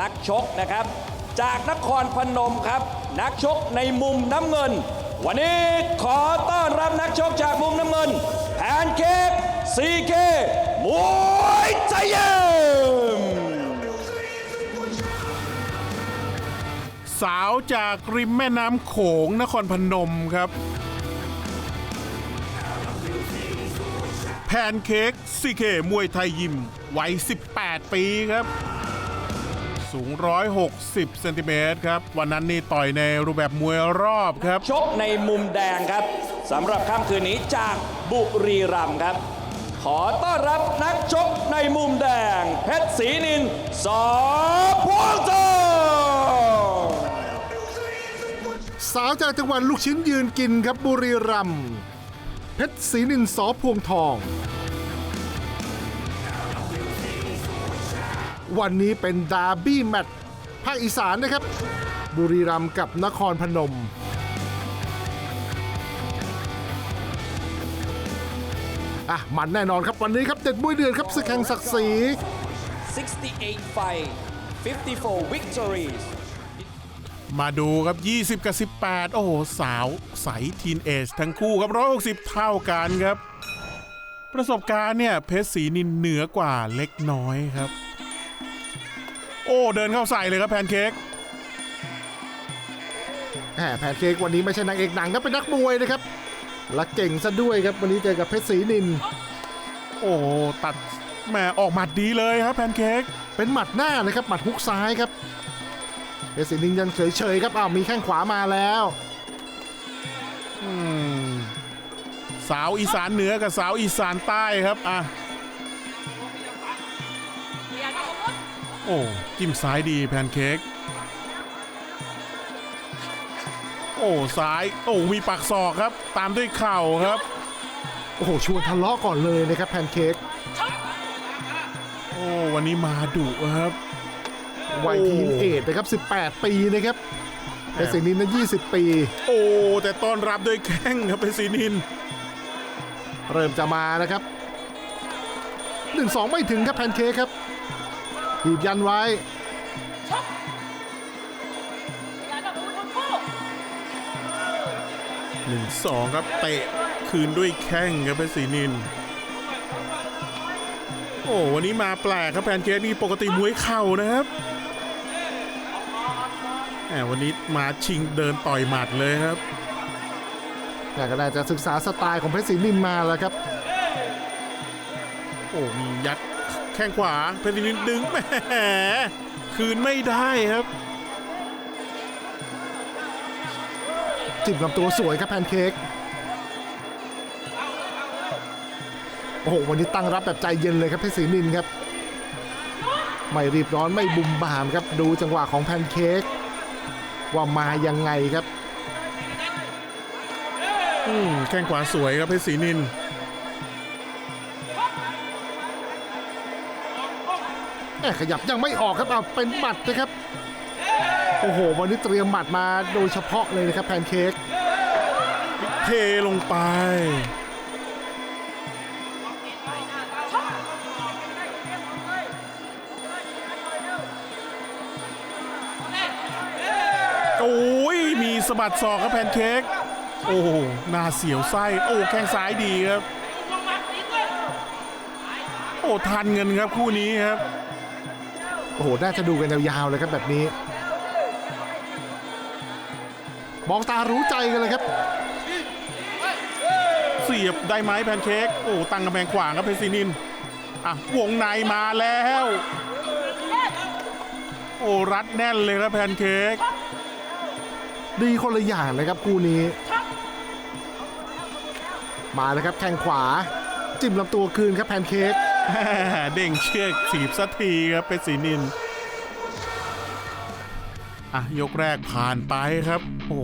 นักชกนะครับ จากนครพนมครับ นักชกในมุมน้ำเงิน วันนี้ขอต้อนรับนักชกจากมุมน้ำเงินแพนเค้กซีเคมวยไทยยิมสาวจากริมแม่น้ำโขงนครพนมครับ แพนเค้กซีเคมวยไทยยิมวัย 18 ปีครับ สูง 160 เซนติเมตรครับ วันนั้นนี่ต่อยในรูปแบบมวยรอบครับ ชกในมุมแดงครับสำหรับค่ำคืนนี้จากบุรีรัมย์ครับ ขอต้อนรับนักชกในมุมแดง เพชรศรีนินสอพวงทองสาวจากจังหวัดลูกชิ้นยืนกินครับบุรีรัมย์เพชรศรีนินสอพวงทอง วันนี้เป็นดาร์บี้แมตช์ภาคอีสานนะครับ บุรีรัมย์กับนครพนม อะ มันแน่นอนครับวันนี้ครับเด็ดมวยเดือนครับศึกแห่งศักดิ์ศรี 68 fight 54 victories มาดูครับ 20 กับ 18 โอ้โห สาวใสทีนเอจทั้งคู่ครับ 160 เท่ากันครับ ประสบการณ์เนี่ย เพชรศรีนินเหนือกว่าเล็กน้อยครับ โอ้เดินเข้าใส่เลยครับแพนเค้กแหมแพนเค้กวันนี้ไม่ใช่นางเอกหนังครับเป็นนักมวยนะครับและเก่งซะด้วยครับวันนี้เจอกับเพชรศรีนิน โอ้ตัดแหมออกหมัดดีเลยครับแพนเค้กเป็นหมัดหน้านะครับหมัดฮุกซ้ายครับเพชรศรีนินยังเฉยๆครับอ้าวมีแข้งขวามาแล้วอืมสาวอีสานเหนือกับสาวอีสานใต้ครับอะ โอ้จิ้มซ้ายดีแพนเค้กโอ้ซ้ายโอ้มีปักศอกครับ ตามด้วยเข่าครับ โอ้โหชวนทะเลาะก่อนเลยนะครับแพนเค้กโอ้วันนี้มาดุครับวัยโอ้ทีนเอจนะครับ 18 ปีนะครับเพชรศรีนินนั้น20 ปี โอ้แต่ต้อนรับด้วยแข้งครับเป็นซีนิน เริ่มจะมานะครับ 1-2 ไม่ถึงครับแพนเค้กครับ หีบยันไว้หนึ่งสองครับเตะคืนด้วยแข้งครับเป็นซีนิน โอ้วันนี้มาแปลกครับแพนเค้กนี่ปกติมวยเข่านะครับแหมวันนี้มาชิงเดินต่อยหมัดเลยครับแต่ก็น่าจะศึกษาสไตล์ของเพชรศรีนินมาแล้วครับ โอ้มียัด แข้งขวาเพชรนินดึงแหมคืนไม่ได้ครับจิบลำตัวสวยครับแพนเค้กโอ้โหวันนี้ตั้งรับแบบใจเย็นเลยครับเพชรศรีนินครับ ไม่รีบร้อนไม่บุมบามครับดูจังหวะของแพนเค้กว่ามายังไงครับอืมแข้งขวาสวยครับเพชรศรีนิน ขยับยังไม่ออกครับเอาเป็นหมัดนะครับ โอ้โห วันนี้เตรียมหมัดมาโดยเฉพาะเลยนะครับแพนเค้กเทลงไปโอ้ยมีสะบัดศอกครับแพนเค้กโอ้หน้าเสียวไส้โอ้แข้งซ้ายดีครับ โอ้ทันเงินครับคู่นี้ครับ โอ้โห น่าจะดูกันยาวๆเลยครับแบบนี้ มองตารู้ใจกันเลยครับ เสียบได้ไหมแพนเค้กโอ้ตั้งกำแพงขวางครับเพชรซีนินอะวงในมาแล้ว โอ้รัดแน่นเลยครับแพนเค้กดีคนละอย่างนะครับคู่นี้ มาแล้วครับแข้งขวา จิ้มลำตัวคืนครับแพนเค้กแหม่ เด้งเชือกสีบสักทีครับเป็นสีนิน อะ ยกแรกผ่านไปครับ โอ้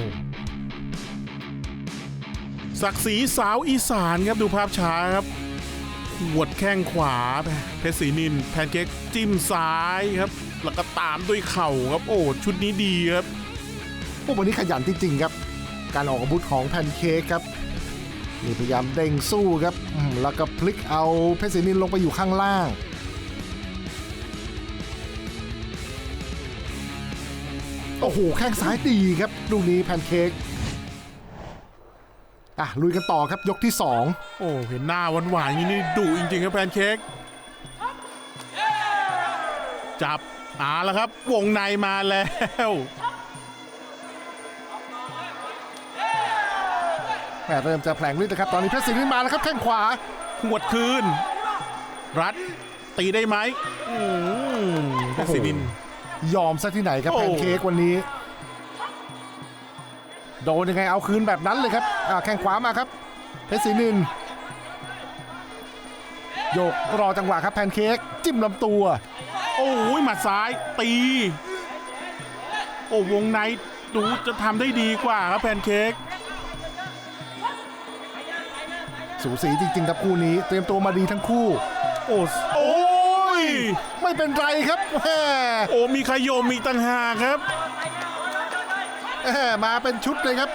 ศักดิ์ศรีสาวอีสานครับดูภาพช้าครับหวดแข้งขวา เพชรศรีนิน แพนเค้กจิ้มซ้ายครับ แล้วก็ตามด้วยเข่าครับ โอ้ ชุดนี้ดีครับพวกวันนี้ขยันจริงๆครับ การออกอาวุธของแพนเค้กครับ นี่พยายามเด้งสู้ครับแล้วก็พลิกเอาเพชรศรีนินลงไปอยู่ข้างล่างโอ้โหแข้งซ้ายดีครับลูกนี้แพนเค้กอะลุยกันต่อครับยกที่ 2 โอ้เห็นหน้าหวานๆอย่างนี้นี่ดุจริงๆครับแพนเค้กจับอาแล้วครับ วงในมาแล้ว มเริ่มจะแผลงฤทธิ์นะครับ ตอนนี้เพชรศรีนินมาแล้วครับแข้งขวาหวดคืน รัดตีได้ไหมอืมเพชรศรีนิน ยอมซะที่ไหนครับโอ้ แพนเค้กวันนี้ โดนยังไงเอาคืนแบบนั้นเลยครับอ่าแข้งขวามาครับ เพชรศรีนินโยกรอจังหวะครับแพนเค้กจิ้มลำตัว โอ้ยหมัดซ้ายตี โอ้วงในดูจะทำได้ดีกว่าครับแพนเค้ก สูสีจริงๆครับคู่นี้ เตรียมตัวมาดีทั้งคู่ โอ้โอ้ยไม่เป็นไรครับแหมโอ้มีขยมอีกต่างหากครับแหมมาเป็นชุดเลยครับ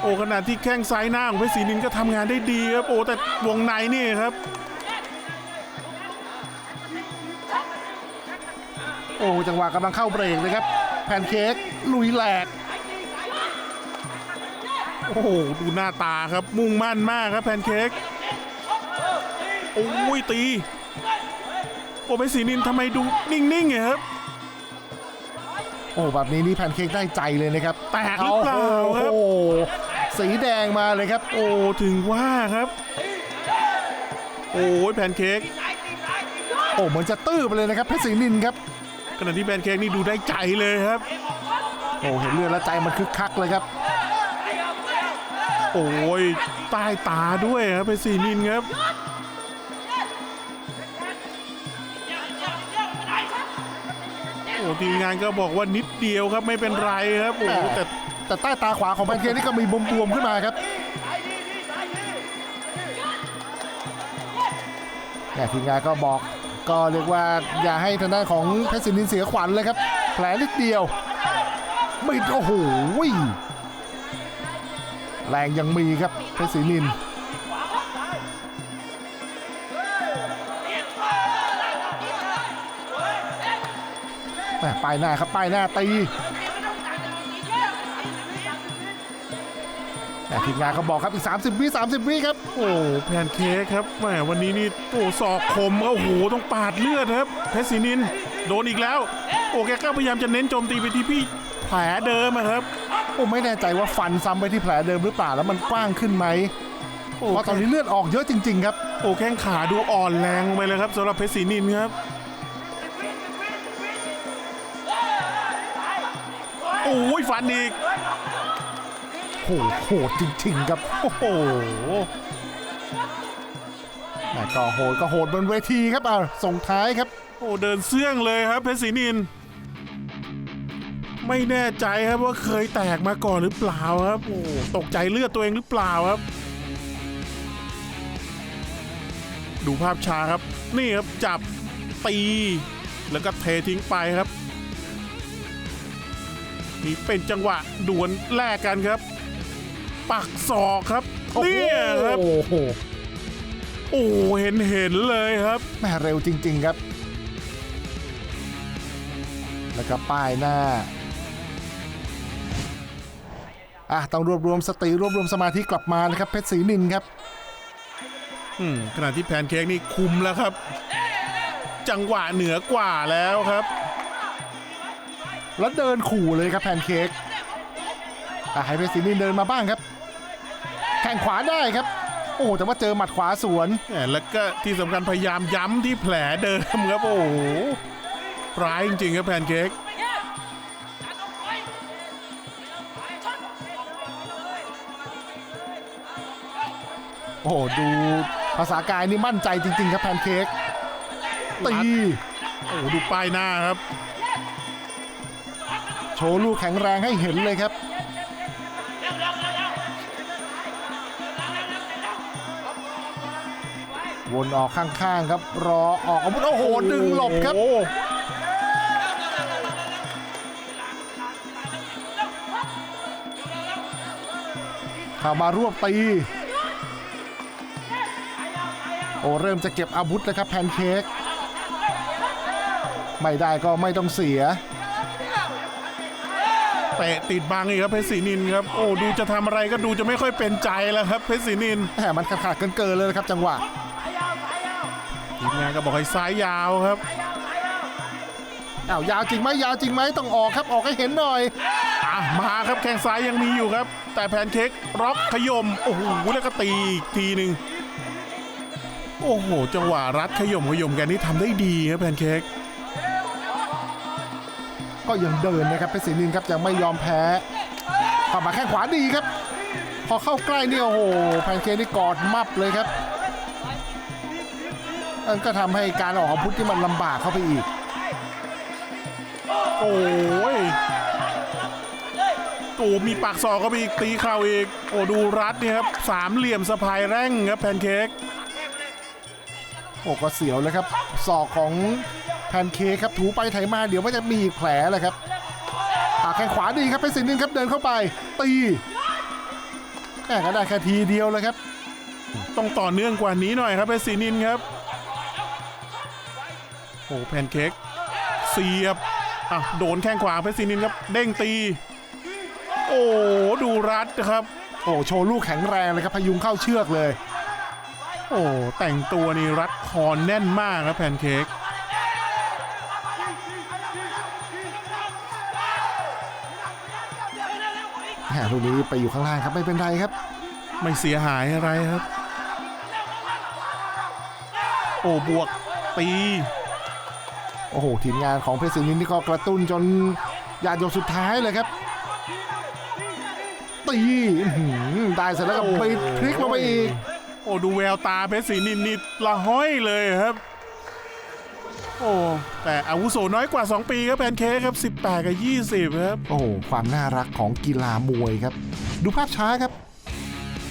โอ้ขณะที่แข้งซ้ายหน้าของเพชรศรีนินก็ทำงานได้ดีครับโอ้แต่วงในนี่ครับ โอ้จังหวะกำลังเข้าเบรกเลยครับ แพนเค้กลุยแหลก โอ้โหดูหน้าตาครับมุ่งมั่นมากครับแพนเค้กโอ้ยตีโอ้เพชรศรีนินทำไมดูนิ่งๆไงครับโอ้แบบนี้นี่แพนเค้กได้ใจเลยนะครับแตกหรือเปล่าครับโอ้โหสีแดงมาเลยครับ โอ้ถึงว่าครับ โอ้ยแพนเค้กโอ้เหมือนจะตื้อไปเลยนะครับเพชรศรีนินครับขณะที่แพนเค้กนี่ดูได้ใจเลยครับ โอ้เห็นเลือดแล้วใจมันคึกคักเลยครับ โอ้ยใต้ตาด้วยครับเพชรศรีนินครับโอ้ทีมงานก็บอกว่านิดเดียวครับไม่เป็นไรครับโอ้แต่แต่ใต้ตาขวาของแพนเค้กนี่ก็มีบวมๆขึ้นมาครับแหม่ทีมงานก็บอกก็เรียกว่าอย่าให้ทางด้านของเพชรศรีนินเสียขวัญเลยครับ แผลนิดเดียวไม่โอ้โห แรงยังมีครับเพชรศรีนินแม่ป้ายหน้าครับป้ายหน้าตีแต่ทีมงานเขาบอกครับอีก 30 วิ30 วิครับ โอ้แพนเค้กครับแหมวันนี้นี่โอ้ศอกคมโอ้โหต้องปาดเลือดครับ เพชรศรีนิน โดนอีกแล้ว โอ้แกก็พยายามจะเน้นโจมตีไปที่พี่แผลเดิมครับ ผมไม่แน่ใจว่าฟันซ้ำไปที่แผลเดิมหรือเปล่าแล้วมันกว้างขึ้นไหมโอ้เพราะตอนนี้เลือดออกเยอะจริง ๆ ครับ โอ้แข้งขาดูอ่อนแรงลงไปเลยครับสำหรับเพชรศรีนินครับ โอ้ยฟันอีกโหโหดจริง ๆ ครับ โอ้โหแต่ก็โหดก็โหดบนเวทีครับอ่าส่งท้ายครับ โอ้เดินเสื่องเลยครับเพชรศรีนิน ไม่แน่ใจครับว่าเคยแตกมาก่อนหรือเปล่าครับโอ้ตกใจเลือดตัวเองหรือเปล่าครับ ดูภาพช้าครับ นี่ครับจับตีแล้วก็เททิ้งไปครับนี่เป็นจังหวะดวลแลกกันครับ ปักศอกครับโอ้โหเนี่ยครับโอ้โหโอ้เห็นเห็นเลยครับแม่เร็วจริง ๆครับ แล้วก็ป้ายหน้า อะต้องรวบรวมสติรวบรวมสมาธิกลับมานะครับเพชรศรีนินครับ อืมขณะที่แพนเค้กนี่คุมแล้วครับ จังหวะเหนือกว่าแล้วครับ แล้วเดินขู่เลยครับแพนเค้กอะให้เพชรศรีนินเดินมาบ้างครับ แข่งขวาได้ครับ โอ้โหแต่ว่าเจอหมัดขวาสวน แหมแล้วก็ที่สำคัญพยายามย้ำที่แผลเดิมครับโอ้โหร้ายจริงๆครับแพนเค้ก โอ้โหดูภาษากายนี่มั่นใจจริง ๆ ครับแพนเค้กตีโอ้โหดูป้ายหน้าครับ โชว์ลูกแข็งแรงให้เห็นเลยครับวนออกข้างๆครับ รอออกอาวุธโอ้โหดึงหลบครับโอ้โหเข้ามารวบตี โอ้เริ่มจะเก็บอาวุธแล้วครับแพนเค้กไม่ได้ก็ไม่ต้องเสียเตะติดบังอีกครับเพชรศรีนินครับโอ้ดูจะทำอะไรก็ดูจะไม่ค่อยเป็นใจแล้วครับเพชรศรีนินแหมมันขาดขาดๆเกินๆเลยนะครับ จังหวะทีมงานก็บอกให้ซ้ายยาวครับอ้าวยาวจริงไหมยาวจริงไหมต้องออกครับออกให้เห็นหน่อยอะมาครับแข้งซ้ายยังมีอยู่ครับ แต่แพนเค้กร็อกขยมโอ้โหแล้วก็ตีอีกทีหนึ่ง โอ้โห จังหวะรัดขยมขยมแกนี่ทำได้ดีครับแพนเค้กก็ยังเดินนะครับเพชรศรีนินครับยังไม่ยอมแพ้เข้ามาแข้งขวาดีครับ พอเข้าใกล้นี่โอ้โหแพนเค้กนี่กอดมับเลยครับนั่นก็ทำให้การออกอาวุธที่มันลำบากเข้าไปอีก โอ้ยโอ้มีปากศอกก็มีอีกตีเข่าอีก โอ้ดูรัดเนี่ยครับสามเหลี่ยมสะพายแร่งครับแพนเค้ก โอ้ก็เสียวเลยครับศอกของแพนเค้กครับถูไปไถมาเดี๋ยวมันจะมีอีกแผลแหละครับอ่าแข้งขวาดีครับเพชรศรีนินครับเดินเข้าไป ตีแม่ก็ได้แค่ทีเดียวเลยครับ ต้องต่อเนื่องกว่านี้หน่อยครับเพชรศรีนินครับโอ้แพนเค้กเสียบอะโดนแข้งขวาเพชรศรีนินครับ เด้งตี โอ้ดูรัดนะครับ โอ้โชว์ลูกแข็งแรงเลยครับพยุงเข้าเชือกเลย โอ้แต่งตัวนี่รัดคอแน่นมากครับแพนเค้กแหมลูกนี้ไปอยู่ข้างล่างครับไม่เป็นไรครับ ไม่เสียหายอะไรครับ โอ้บวกตี โอ้โห ทีมงานของเพชรศรีนินนี่ก็กระตุ้นจนหยาดหยดสุดท้ายเลยครับ ตีอื้อหือได้เสร็จแล้วก็ไปพลิกลงไปอีกโอ้ดูแววตาเพชรศรีนินนี่ละห้อยเลยครับ โอ้แต่อาวุโสน้อยกว่า 2 ปีครับแพนเค้กครับ 18 กับ 20 ครับ โอ้โหความน่ารักของกีฬามวยครับ ดูภาพช้าครับ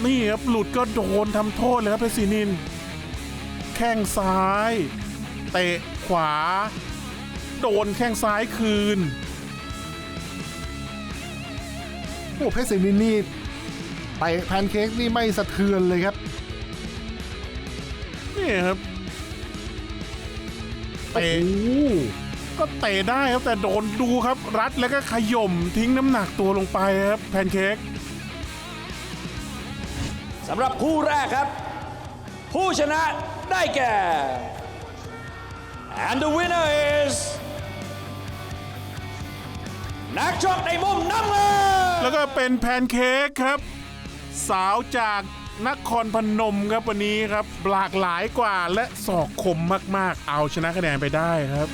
นี่ครับหลุดก็โดนทำโทษเลยครับเพชรศรีนิน แข้งซ้าย เตะขวา โดนแข้งซ้ายคืนโอ้เพชรศรีนินนี่ไปแพนเค้กนี่ไม่สะเทือนเลยครับ นี่ครับโอ้เตะโหก็เตะได้ครับแต่โดนดูครับ รัดแล้วก็ขย่มทิ้งน้ำหนักตัวลงไปครับแพนเค้กสำหรับคู่แรกครับ ผู้ชนะได้แก่ and the winner is นักชกในมุมน้ำเงินแล้วก็เป็นแพนเค้กครับ สาวจาก นครพนมครับวันนี้ครับหลากหลายกว่าและสอกคมมากๆ เอาชนะคะแนนไปได้ครับ